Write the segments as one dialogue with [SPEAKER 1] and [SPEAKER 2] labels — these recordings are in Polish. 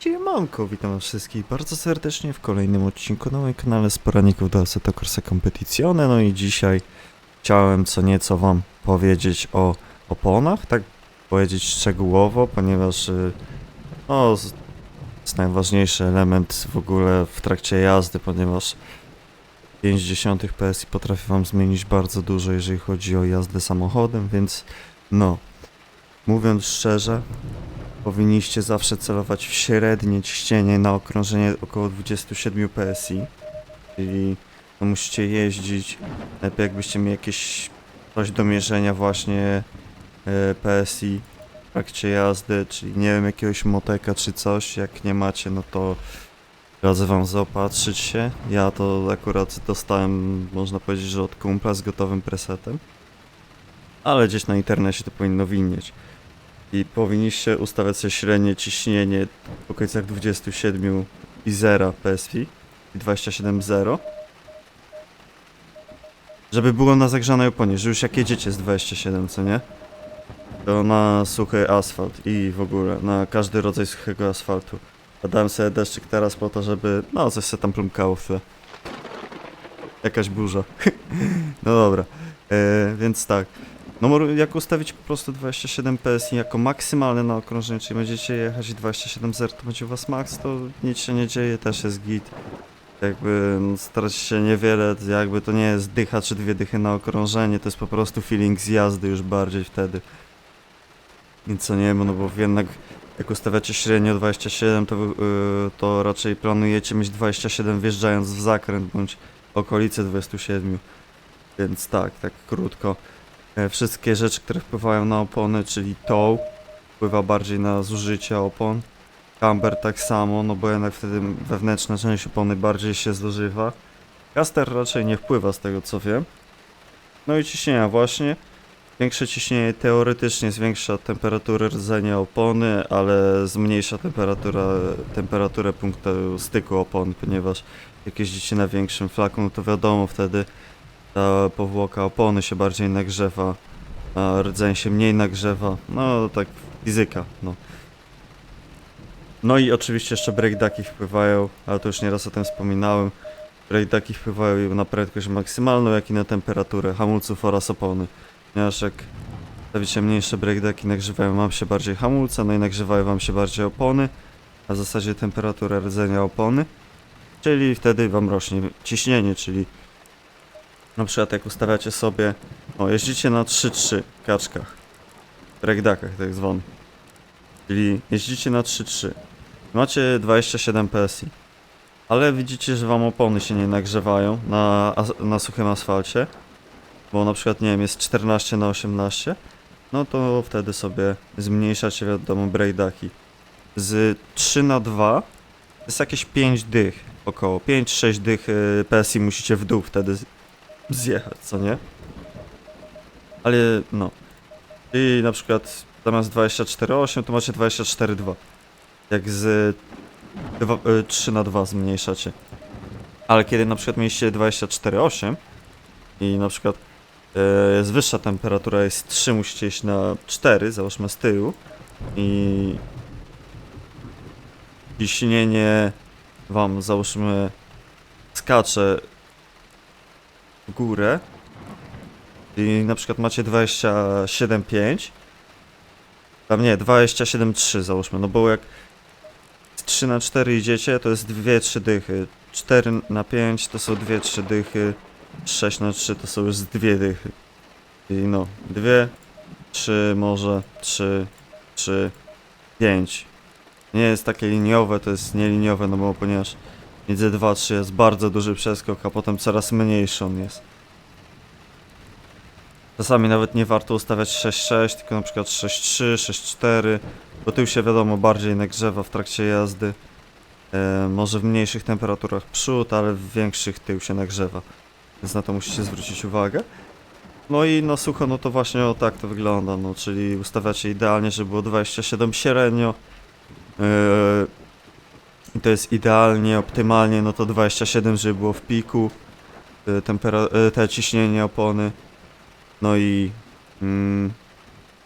[SPEAKER 1] Siemanko, witam wszystkich bardzo serdecznie w kolejnym odcinku na moim kanale z poradników do Assetto Corsa Competizione. No i dzisiaj chciałem co nieco wam powiedzieć o oponach, tak powiedzieć szczegółowo, ponieważ y, no, jest najważniejszy element w ogóle w trakcie jazdy, ponieważ 50 PSI potrafi wam zmienić bardzo dużo, jeżeli chodzi o jazdę samochodem, więc no, mówiąc szczerze, powinniście zawsze celować w średnie ciśnienie na okrążenie około 27 PSI. Czyli no musicie jeździć, lepiej jakbyście mieli jakieś coś do mierzenia właśnie e, PSI w trakcie jazdy, czyli nie wiem, jakiegoś moteka czy coś, jak nie macie, no to radzę wam zaopatrzyć się. Ja to akurat dostałem, można powiedzieć, że od kumpla z gotowym presetem. Ale gdzieś na internecie to powinno winnieć i powinniście ustawiać sobie średnie ciśnienie w okolicach 27 i 0 PSI i 27,0 żeby było na zagrzanej oponie, że już jak jedziecie z 27, co nie? To na suchy asfalt i w ogóle na każdy rodzaj suchego asfaltu. A dałem sobie deszczyk teraz po to, żeby no coś się tam plumkało w tle. Jakaś burza. no dobra, e, więc tak. No jak ustawić po prostu 27 PSI jako maksymalne na okrążeniu, czyli będziecie jechać 27.0 to będzie u was max, to nic się nie dzieje, też jest git. Jakby no, starać się niewiele, jakby to nie jest dycha czy dwie dychy na okrążenie, to jest po prostu feeling z jazdy już bardziej wtedy. Nic co nie wiem, no bo jednak jak ustawiacie średnio 27, to, yy, to raczej planujecie mieć 27 wjeżdżając w zakręt, bądź okolice 27. Więc tak, tak krótko. E, Wszystkie rzeczy, które wpływają na opony, czyli tow, wpływa bardziej na zużycie opon. Camber tak samo, no bo jednak wtedy wewnętrzna część opony bardziej się zużywa. Caster raczej nie wpływa z tego co wiem. No i ciśnienia właśnie. Większe ciśnienie teoretycznie zwiększa temperaturę rdzenia opony, ale zmniejsza temperatura, temperaturę punktu styku opon, ponieważ jak jeździcie na większym flaku, no to wiadomo wtedy ta powłoka opony się bardziej nagrzewa, a rdzeń się mniej nagrzewa. No, tak fizyka, no. No i oczywiście jeszcze breakdaki wpływają, ale to już nieraz o tym wspominałem. Breakdaki wpływają na prędkość maksymalną, jak i na temperaturę hamulców oraz opony. Ponieważ jak stawicie mniejsze breakdaki, nagrzewają wam się bardziej hamulce, no i nagrzewają wam się bardziej opony, a w zasadzie temperatura rdzenia opony. Czyli wtedy wam rośnie ciśnienie, czyli na przykład jak ustawiacie sobie, o jeździcie na 3-3 kaczkach, breakdakach tak zwanych, czyli jeździcie na 3-3, macie 27 PSI, ale widzicie, że wam opony się nie nagrzewają na, na suchym asfalcie, bo na przykład, nie wiem, jest 14 na 18, no to wtedy sobie zmniejszacie, wiadomo, breakdaki. Z 3 na 2 to jest jakieś 5 dych, około 5-6 dych y, PSI musicie w dół wtedy zjechać, co nie? Ale no. I na przykład zamiast 24,8 to macie 24,2. Jak z dwa, y, 3 na 2 zmniejszacie. Ale kiedy na przykład mieliście 24,8 i na przykład y, jest wyższa temperatura, jest 3, musicie iść na 4, załóżmy z tyłu i ciśnienie wam załóżmy skacze górę. I na przykład macie 27,5 tam nie, 27,3 załóżmy, no bo jak z 3 na 4 idziecie, to jest 2-3 dychy. 4 na 5 to są 2-3 dychy. 6 na 3 to są już z 2 dychy. I no, 2 3 może 3 3 5 nie jest takie liniowe, to jest nieliniowe, no bo ponieważ między 2-3 jest bardzo duży przeskok, a potem coraz mniejszy on jest. Czasami nawet nie warto ustawiać 6-6, tylko na przykład 6-3, 6-4, bo tył się wiadomo bardziej nagrzewa w trakcie jazdy. E, może w mniejszych temperaturach przód, ale w większych tył się nagrzewa. Więc na to musicie zwrócić uwagę. No i na sucho, no to właśnie o tak to wygląda, no czyli ustawiacie idealnie, żeby było 27 średnio. Yy, i to jest idealnie, optymalnie, no to 27, żeby było w piku. Yy, tempera- yy, te ciśnienie opony. No i... Mm,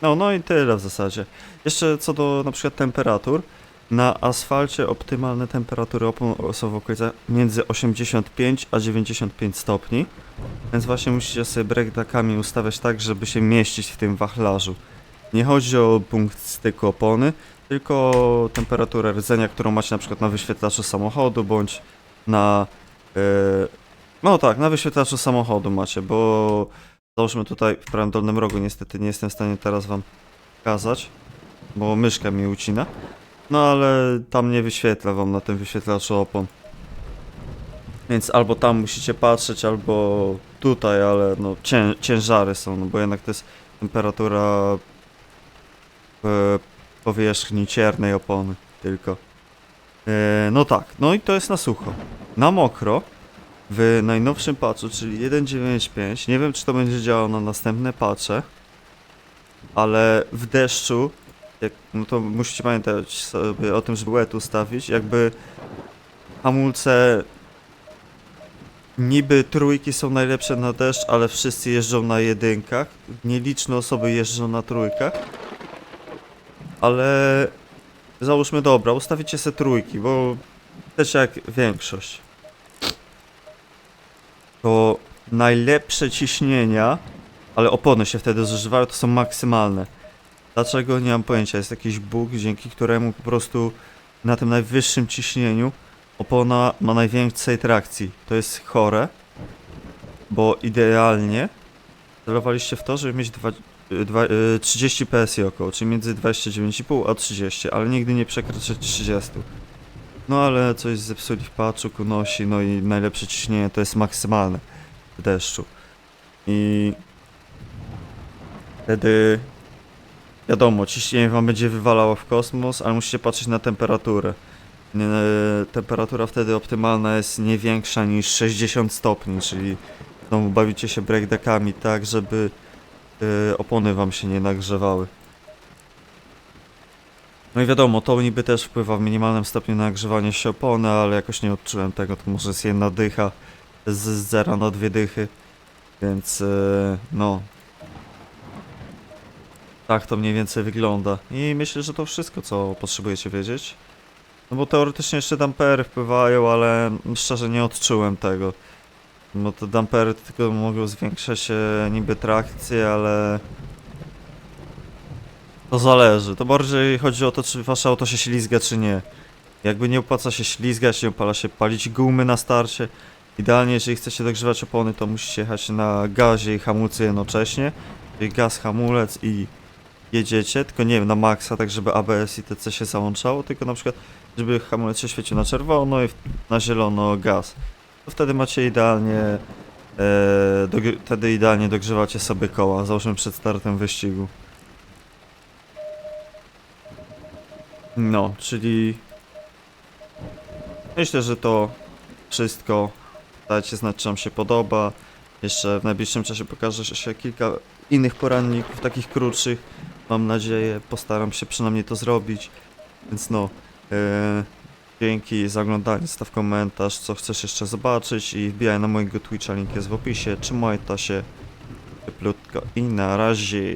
[SPEAKER 1] no, no i tyle w zasadzie. Jeszcze co do na przykład temperatur, Na asfalcie optymalne temperatury opon są w okolicach między 85 a 95 stopni, więc właśnie musicie sobie breakdakami ustawiać tak, żeby się mieścić w tym wachlarzu. Nie chodzi o punkt styku opony, tylko temperaturę rdzenia, którą macie na przykład na wyświetlaczu samochodu, bądź na... Yy, no tak, na wyświetlaczu samochodu macie, bo załóżmy tutaj w prawym dolnym rogu, niestety nie jestem w stanie teraz wam pokazać, bo myszka mi ucina. No ale tam nie wyświetla wam na tym wyświetlaczu opon. Więc albo tam musicie patrzeć, albo tutaj, ale no cię, ciężary są, no bo jednak to jest temperatura e, powierzchni ciernej opony tylko. E, no tak, no i to jest na sucho. Na mokro w najnowszym patchu, czyli 1.9.5, nie wiem czy to będzie działało na następne patche, ale w deszczu, jak, no to musicie pamiętać sobie o tym, żeby łeb ustawić, jakby hamulce niby trójki są najlepsze na deszcz, ale wszyscy jeżdżą na jedynkach, nieliczne osoby jeżdżą na trójkach, ale załóżmy dobra, ustawicie se trójki, bo też jak większość to najlepsze ciśnienia, ale opony się wtedy zużywają, to są maksymalne. Dlaczego? Nie mam pojęcia. Jest jakiś bóg, dzięki któremu po prostu na tym najwyższym ciśnieniu opona ma najwięcej trakcji. To jest chore, bo idealnie celowaliście w to, żeby mieć dwa, y, dwa, y, 30 PSI około, czyli między 29,5 a 30, ale nigdy nie przekroczyć 30. No ale coś zepsuli w patchu, unosi, no i najlepsze ciśnienie to jest maksymalne w deszczu. I wtedy wiadomo, ciśnienie wam będzie wywalało w kosmos, ale musicie patrzeć na temperaturę. Nie, temperatura wtedy optymalna jest nie większa niż 60 stopni, czyli znowu bawicie się breakdeckami tak, żeby y, opony wam się nie nagrzewały. No i wiadomo, to niby też wpływa w minimalnym stopniu na nagrzewanie się opony, ale jakoś nie odczułem tego, to może jest jedna dycha z zera na dwie dychy, więc y, no. Tak to mniej więcej wygląda. I myślę, że to wszystko, co potrzebujecie wiedzieć. No bo teoretycznie jeszcze dampery wpływają, ale szczerze nie odczułem tego. No to dampery tylko mogą zwiększać e, niby trakcję, ale... To zależy. To bardziej chodzi o to, czy wasze auto się ślizga, czy nie. Jakby nie opłaca się ślizgać, nie opala się palić gumy na starcie. Idealnie, jeżeli chcecie dogrzewać opony, to musicie jechać na gazie i hamulce jednocześnie. Czyli gaz, hamulec i jedziecie, tylko nie wiem, na maksa, tak żeby ABS i TC się załączało, tylko na przykład, żeby hamulec się świecił na czerwono i na zielono gaz. Wtedy macie idealnie, e, dogr- wtedy idealnie dogrzewacie sobie koła, załóżmy przed startem wyścigu. No, czyli myślę, że to wszystko. Dajcie znać, czy Wam się podoba. Jeszcze w najbliższym czasie pokaże się kilka innych poranników, takich krótszych. Mam nadzieję, postaram się przynajmniej to zrobić. Więc no, e, dzięki za oglądanie, staw komentarz, co chcesz jeszcze zobaczyć i wbijaj na mojego Twitcha, link jest w opisie. Trzymaj ta się cieplutko i na razie.